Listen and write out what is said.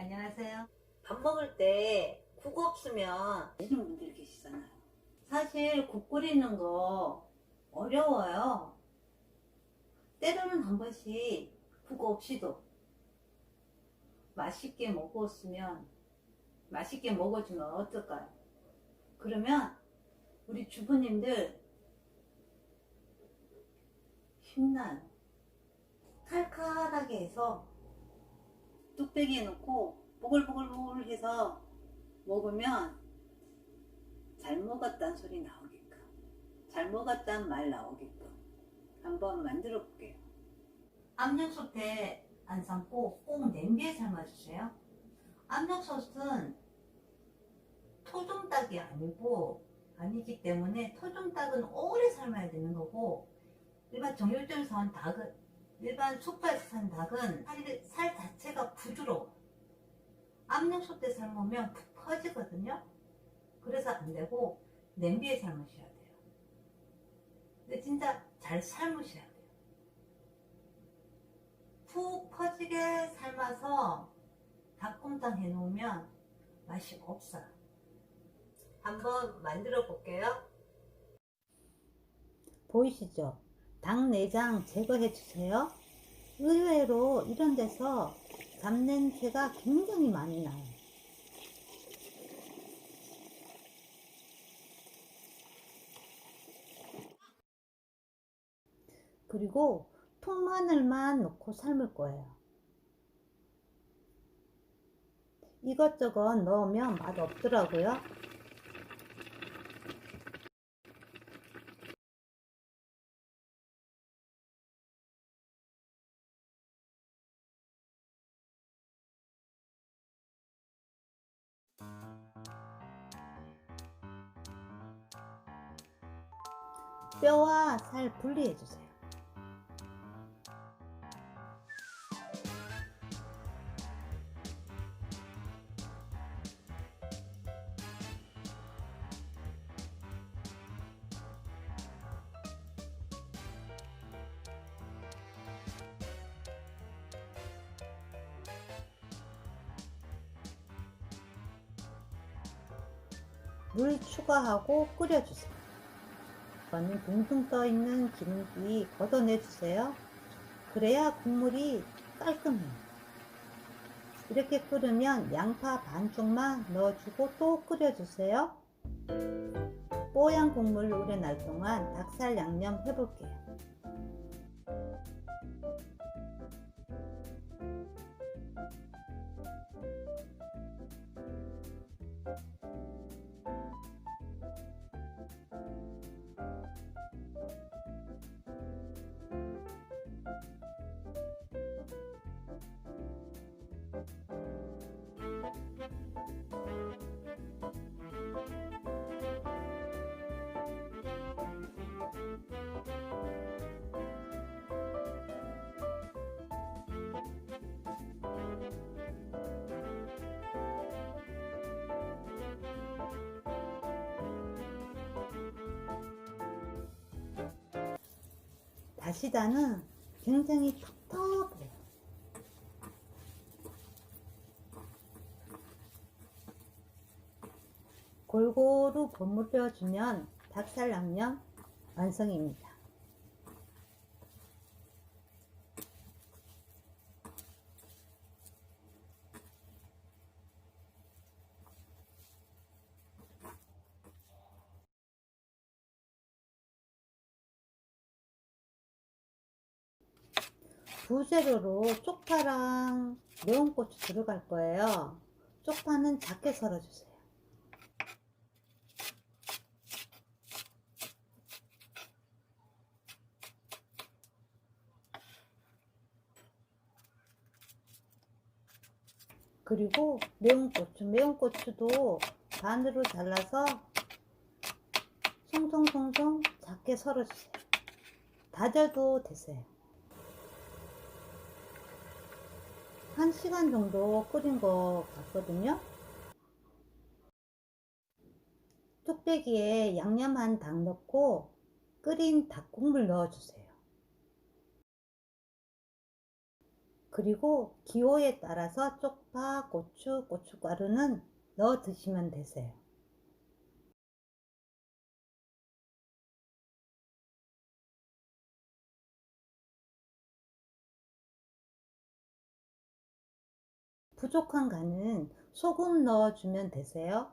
안녕하세요. 밥 먹을 때 국 없으면 이런 분들이 계시잖아요. 사실 국 끓이는 거 어려워요. 때로는 한 번씩 국 없이도 맛있게 먹었으면 맛있게 먹어주면 어떨까요? 그러면 우리 주부님들 힘나요. 칼칼하게 해서 뚝배기에 넣고 보글보글 해서 먹으면 잘 먹었다는 소리 나오게끔 잘 먹었다는 말 나오게끔 한번 만들어 볼게요. 압력솥에 안 삶고 꼭 냄비에 삶아주세요. 압력솥은 토종닭이 아니고 아니기 때문에 토종닭은 오래 삶아야 되는 거고 일반 정육점에서 산 닭은 일반 슈퍼에서 산 닭은 살, 살 자체가 부드러워. 압력솥에 삶으면 푹 퍼지거든요. 그래서 안 되고 냄비에 삶으셔야 돼요. 근데 진짜 잘 삶으셔야 돼요. 푹 퍼지게 삶아서 닭곰탕 해놓으면 맛이 없어요. 한번 만들어 볼게요. 보이시죠? 닭 내장 제거해 주세요. 의외로 이런 데서 잡냄새가 굉장히 많이 나요. 그리고 통마늘만 넣고 삶을 거예요. 이것저것 넣으면 맛 없더라고요. 뼈와 살 분리해 주세요. 물 추가하고 끓여주세요. 이거는 둥둥 떠 있는 기름기 걷어내 주세요. 그래야 국물이 깔끔해요. 이렇게 끓으면 양파 반쪽만 넣어주고 또 끓여주세요. 뽀얀 국물 우려날 동안 닭살 양념 해볼게요. 다시다는 굉장히 텁텁해요. 골고루 버무려 주면 닭살 양념 완성입니다. 부재료로 쪽파랑 매운 고추 들어갈 거예요. 쪽파는 작게 썰어주세요. 그리고 매운 고추, 매운 고추도 반으로 잘라서 송송송송 작게 썰어주세요. 다져도 되세요. 한 시간 정도 끓인 것 같거든요. 뚝배기에 양념 한 닭 넣고 끓인 닭국물 넣어주세요. 그리고 기호에 따라서 쪽파, 고추, 고춧가루는 넣어 드시면 되세요. 부족한 간은 소금 넣어주면 되세요.